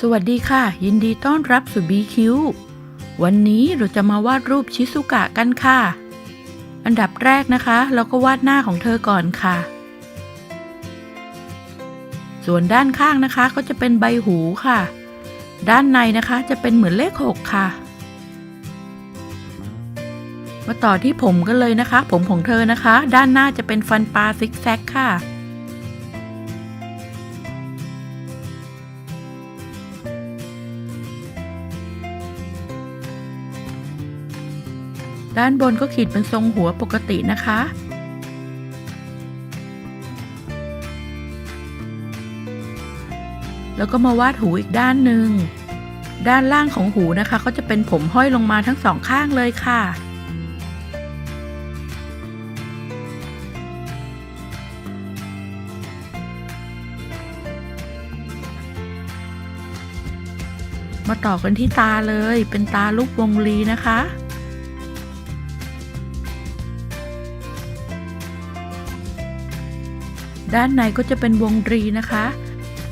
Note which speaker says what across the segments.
Speaker 1: สวัสดีค่ะ ยินดีต้อนรับสู่ BQ วันนี้เราจะมาวาดรูปชิซุกะกันค่ะ อันดับแรกนะคะ เราก็วาดหน้าของเธอก่อนค่ะ ส่วนด้านข้างนะคะก็จะเป็นใบหูค่ะ ด้านในนะคะจะเป็นเหมือนเลขหกค่ะ มาต่อที่ผมกันเลยนะคะ ผมของเธอนะคะ ด้านหน้าจะเป็นฟันปลาซิกแซกค่ะ ด้านบนก็ขีดเป็นทรงหัวปกตินะคะ แล้วก็มาวาดหูอีกด้านหนึ่ง ด้านล่างของหูนะคะ ก็จะเป็นผมห้อยลงมาทั้งสองข้างเลยค่ะมาต่อกันที่ตาเลย เป็นตาลูกวงลีนะคะ ด้านในก็จะเป็นวงรีนะคะ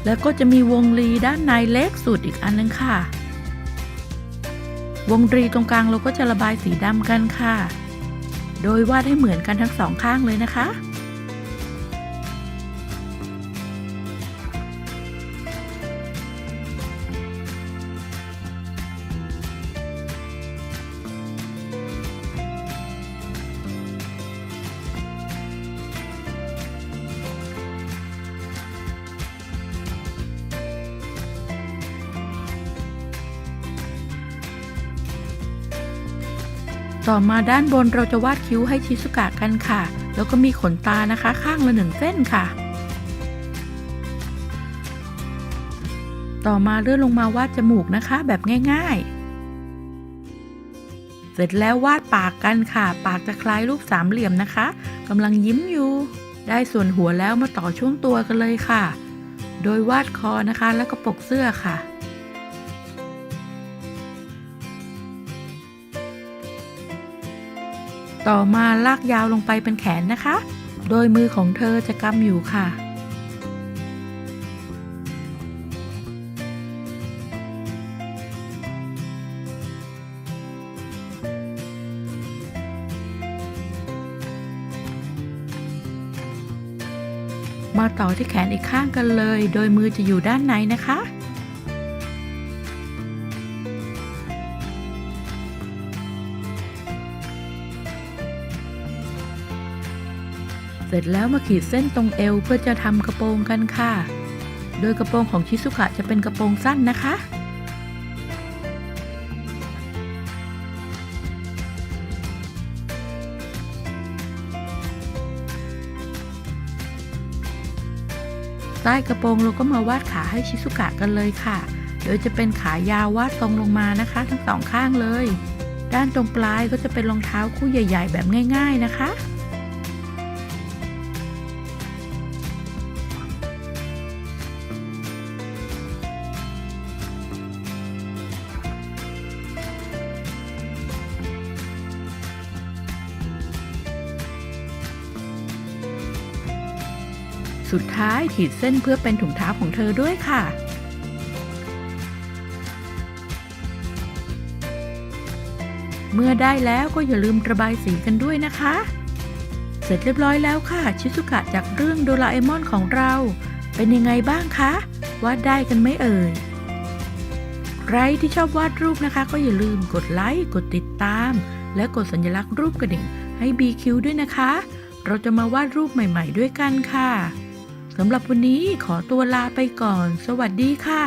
Speaker 1: แล้วก็จะมีวงรีด้านในเล็กสุดอีกอันนึงค่ะ วงรีตรงกลางเราก็จะระบายสีดำกันค่ะ โดยวาดให้เหมือนกันทั้งสองข้างเลยนะคะ ต่อมาด้านบนเราจะวาดคิ้วให้ชิซุกะกันค่ะ แล้วก็มีขนตานะคะข้างละหนึ่งเส้นค่ะ ต่อมาเลื่อนลงมาวาดจมูกนะคะแบบง่ายๆ เสร็จแล้ววาดปากกันค่ะ ปากจะคล้ายรูปสามเหลี่ยมนะคะกำลังยิ้มอยู่ ได้ส่วนหัวแล้วมาต่อช่วงตัวกันเลยค่ะ โดยวาดคอนะคะแล้วก็ปกเสื้อค่ะ ต่อมาลากยาวลงไปเป็นแขนนะคะ โดยมือของเธอจะกำอยู่ค่ะ มาต่อที่แขนอีกข้างกันเลย โดยมือจะอยู่ด้านในนะคะ เสร็จแล้วมาขีดเส้นตรงเอวเพื่อจะทำกระโปรงกันค่ะ โดยกระโปรงของชิซุกะจะเป็นกระโปรงสั้นนะคะ ใต้กระโปรงเราก็มาวาดขาให้ชิซุกะกันเลยค่ะ โดยจะเป็นขายาววาดตรงลงมานะคะ ทั้งสองข้างเลย ด้านตรงปลายก็จะเป็นรองเท้าคู่ใหญ่ ๆ แบบง่าย ๆ นะคะ สุดท้ายขีดเส้นเพื่อเป็นถุงเท้าของเธอด้วยค่ะ เมื่อได้แล้วก็อย่าลืมระบายสีกันด้วยนะคะ เสร็จเรียบร้อยแล้วค่ะ ชิซุกะจากเรื่องโดราเอมอนของเรา เป็นยังไงบ้างคะวาดได้กันไหมเอ่ยใครที่ชอบวาดรูปนะคะ ก็อย่าลืมกดไลค์กดติดตาม และกดสัญลักษณ์รูปกระดิ่งให้ BQ ด้วยนะคะ เราจะมาวาดรูปใหม่ ๆ ด้วยกันค่ะ สำหรับวันนี้ขอตัวลาไปก่อน สวัสดีค่ะ